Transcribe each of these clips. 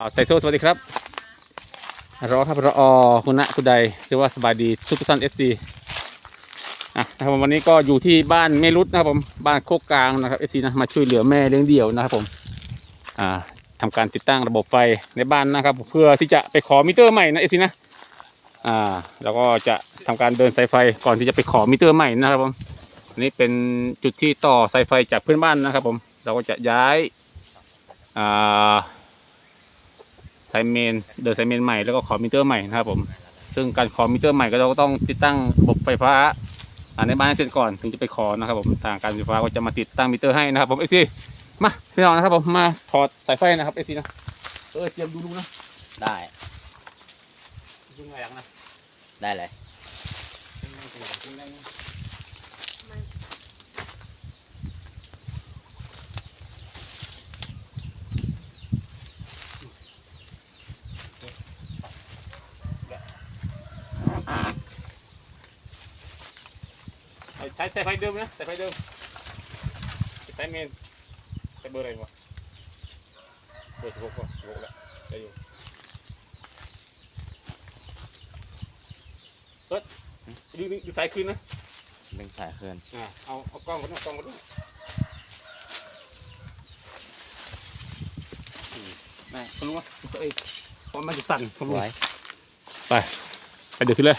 อ่าไทโซสวัสดีครับรอครับรอคุณณคุณใดหรือว่าสบายดีทุกท่านเอฟซีอะนะครับผมวันนี้ก็อยู่ที่บ้านแม่รุดนะครับผมบ้านโคกกลางนะครับเอฟซีนะมาช่วยเหลือแม่เลี้ยงเดี่ยวนะครับผมอ่าทำการติดตั้งระบบไฟในบ้านนะครับ เพื่อที่จะไปขอมิเตอร์ใหม่นะเอฟซีนะอ่าแล้วก็จะทำการเดินสายไฟก่อนที่จะไปขอมิเตอร์ใหม่นะครับผมอันนี้เป็นจุดที่ต่อสายไฟจากเพื่อนบ้านนะครับผมเราก็จะย้ายอ่าายเมนเดินสายเมนใหม่แล้วก็ขอมิเตอร์ใหม่นะครับผมซึ่งการขอมิเตอร์ใหม่ก็เราก็ต้องติดตั้งระบบไฟฟ้าอ่าในบ้านให้เสร็จก่อนถึงจะไปขอนะครับผมทางการไฟฟ้าก็จะมาติดตั้งมิเตอร์ให้นะครับผมเอซีมาพี่น้องนะครับผมมาถอดสายไฟนะครับเอซีนะเออเตรียมดูดูนะได้ยังไงยังนะได้เลย ใช้สายไฟเดิมนะสายไฟเดิมสายเมนใช้เบอร์อะไรวะเบอร์สิบหกวะสิบหกแล้วได้อยู่เฮ้ยดูดูดูสายคืนนะดึงสายคืนอ่าเอาเอากล้องมาด้วยกล้องมาด้วยอืมแม่คุณรู้ว่าตัวเองเพราะมันจะสั่นผมรู้ไว้ไปไปเดี๋ยวขึ้นเลย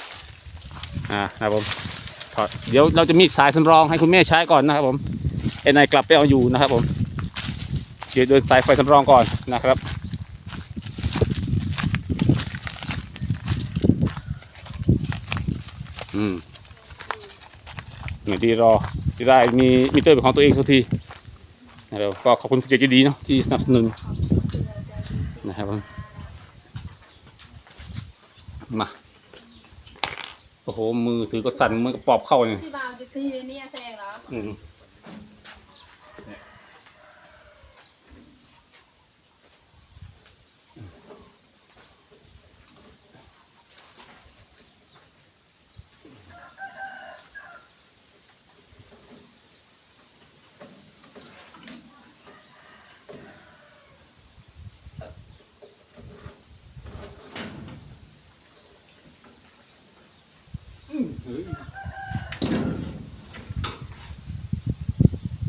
อ่านะครับผมถอด เดี๋ยวเราจะมีสายสำรองให้คุณแม่ใช้ก่อนนะครับ ผมไอ้นายกลับไปเอาอยู่นะครับ ผมเดี๋ยวเดินสายไฟสำรองก่อนนะครับอืมเหมือนที่รอที่ได้มีมิเตอร์เป็นของตัวเองสักทีนะครับก็ขอบคุณผู้ใจดีเนาะที่สนับสนุนนะครับผมมา โอ้โห มือถือก็สั่นมือก็ปอบเข้าเนี่ยพี่บ่าวจะทีนี่แสดงเหรอ อืม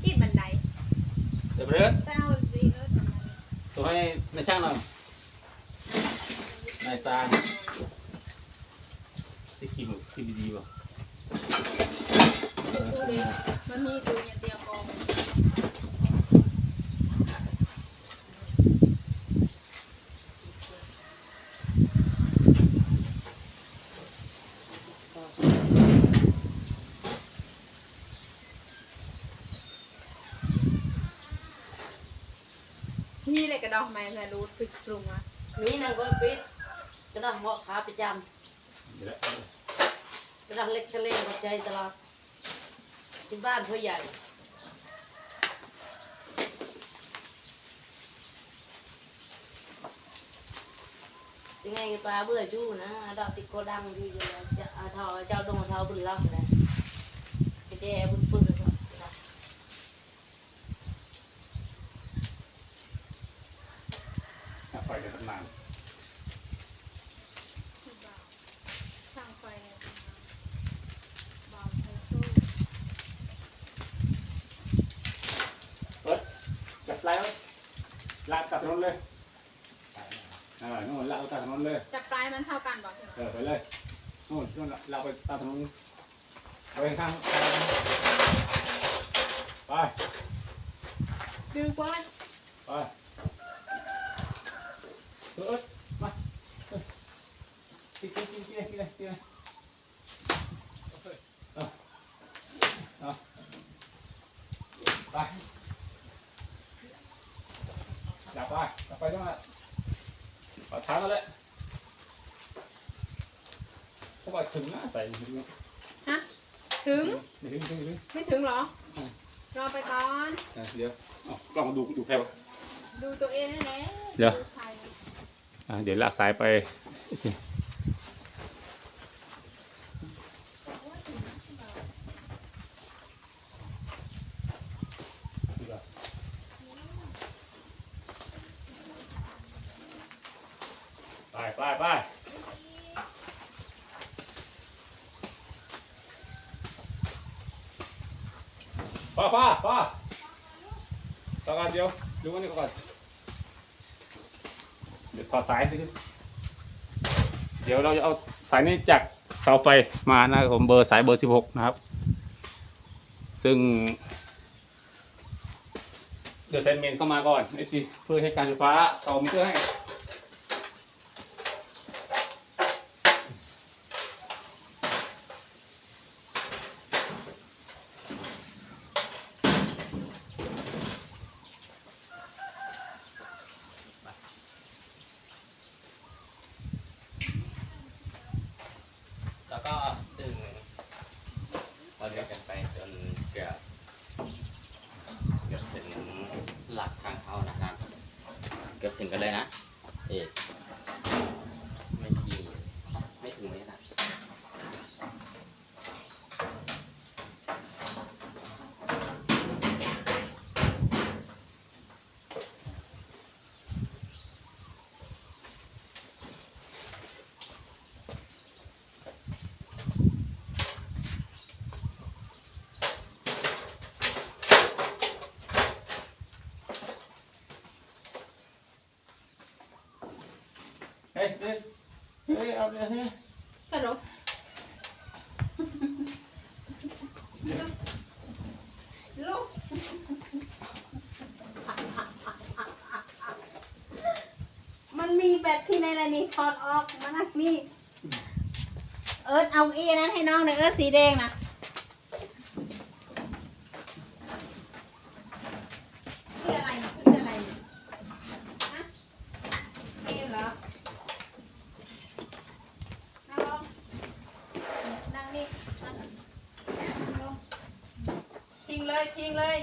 ที่บันไดเดี๋ยวไปเลยเต้าดีเออส่งให้นายช่างหน่อยนายซางที่คิมที่ดีๆป่ะดูดิมันมีดูอย่างเดียวกอง นี่เลยกระดอกไม้แม่รู้ปิดปรุงอะมีนั่นก็ปิดกระดังเหาะขาประจำกระดังเล็กเฉลงหัวใจตลอดที่บ้านพ่อใหญ่ยังไงปลาเบื่อจู้นะดอกติดโกดังอยู่อยู่แล้วจะเอาท้าเจ้าดงเท้าบุญรับเลยไอ้แดบุญปืนครับ ไปกันตั้งนาน ช่างไฟบ่าวไฟสู้ เปิดจับปลายไว้ ลากกลับถนนเลยเออนู่นลากไปกลับถนนเลยจับปลายมันเท่ากันบอกใช่ไหมเออไปเลยนู่นนู่นลากไปตามถนนไปข้างไปดึงไว้ไปเออมาเออกินกินกินกินกินกินเอาเอาไป จับไปจับไปจังหวะปะทางนั่นแหละเพราะว่าถึงนะใส่ถึงฮะถึงถึงถึงถึงไม่ถึงเหรอรอไปก่อนเดี๋ยวเอากล้องดูดูแค่ว่าดูตัวเองนั่นแหละเดี๋ยวใครอ่าเดี๋ยวลากสายไป ไปไปไปป้าป้าป้าต่อกันเดียวดูอันนี้ก่อนเดี๋ยวถอดสายสิเดี๋ยวเราจะเอาสายนี้จากเสาไฟมานะครับผมเบอร์สายเบอร์สิบหกนะครับ ซึ่งเดือดเซนเมนเข้ามาก่อนไอซีเพื่อให้การไฟฟ้าต่อมิเตอร์ให้ แล้วก็ดึงเราเดินกันไปจนเกือบเกือบถึงหลักทางเข้านะครับ เกันเลยนะ เอกไม่กี่ไม่ถึงเมตรอะ เฮ้ยเฮ้ยเฮ้ยเอาเลยเฮ้ยกระโดดลูกมันมีแบตที่ในระนี่ถอดออกมานักนี่ เอิร์ธเอาอีนั้นให้น้องหน่อยเอิร์ธสีแดงนะคืออะไรคืออะไรฮะนี่เหรอ นั่งลงนั่งนี่นั่งลง พิงเลย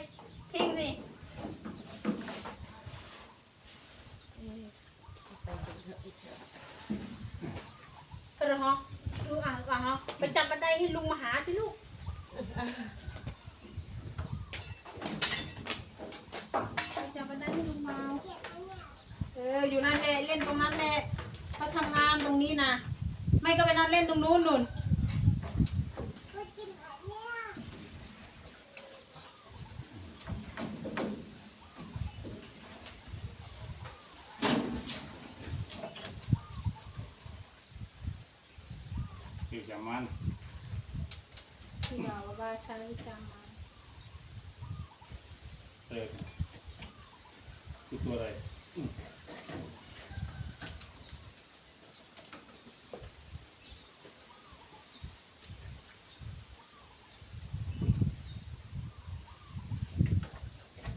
พิงสิกระหองลูกอ่างอ่างเนาะไปจับบันไดให้ลุงมาหาสิลูกไปจับบันไดให้ลุงมา เออ อยู่นั่นแหละ เล่นตรงนั้นแหละเขาทำงานตรงนี้นะ ไม่ก็ไปนอนเล่นตรงนู้นนุ่นามันที่เราว่าใช้วิชามาเออคือตัวอะไรอืม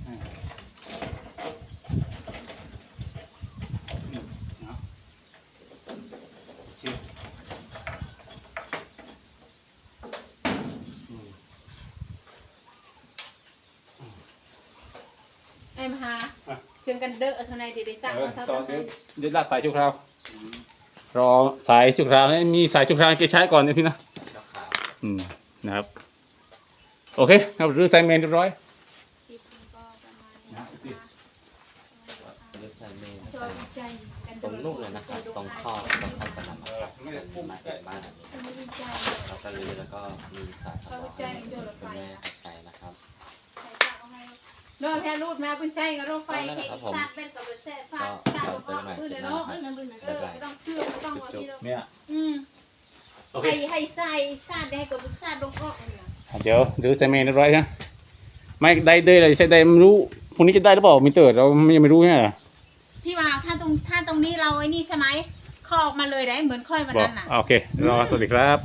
อ่านี่เอาชิบอืม ไอ้ม หาเชิงกันเด้อเท่าไหนเดี๋ยวได้ตั้งเออเอาเท่าต่อตั้งเดี๋ยวเดี๋ยวลากสายชั่วคราวรอสายชั่วคราวนะมีสายชั่วคราวเก็บใช้ก่อนนะพี่นะแล้วขาวอืมนะครับ โอเคครับรื้อสายเมนเรียบร้อย คลิปนี้ก็ประมาณนี้นะนะสิ คะเลือกใส่เมนช่วยวิจัยกันตรงลูกเลยนะครับตรงข้อตรงข้อกระนำนะครับเป็นมาจากบ้านอันนี้ช่วยวิจัยแล้วก็รื้อแล้วก็มีสายสะท้อนคุณแม่ตัดใจนะครับ ใส่ปากเอาไง โน้ตแพ้รูดมาเป็นใจกับโรคไฟนั่นแหเห็ละนครับผมซาดเป็นกับเป็นแซ่ซาดซาดออกเออเดี๋ยวเนาะเออนั่นเป็นเออไม่ต้องเชื่อไม่ต้องเอาที่เราเนี่ยอืมโอเคให้ให้ใส่ซาดได้กับซาดลงออกเนี่ยเดี๋ยวรื้อสายเมนเรียบร้อยนะไม่ได้ได้เลยใช้ได้ไม่รู้พรุ่งนี้จะได้หรือเปล่ามิเตอร์เรายังไม่รู้เนี่ยพี่วาวถ้าตรงถ้าตรงนี้เราไอ้นี่ใช่ไหมคอออกมาเลยได้เหมือนค่อยวันบอกนั้นน่ะโอเครอสวัสดีครับ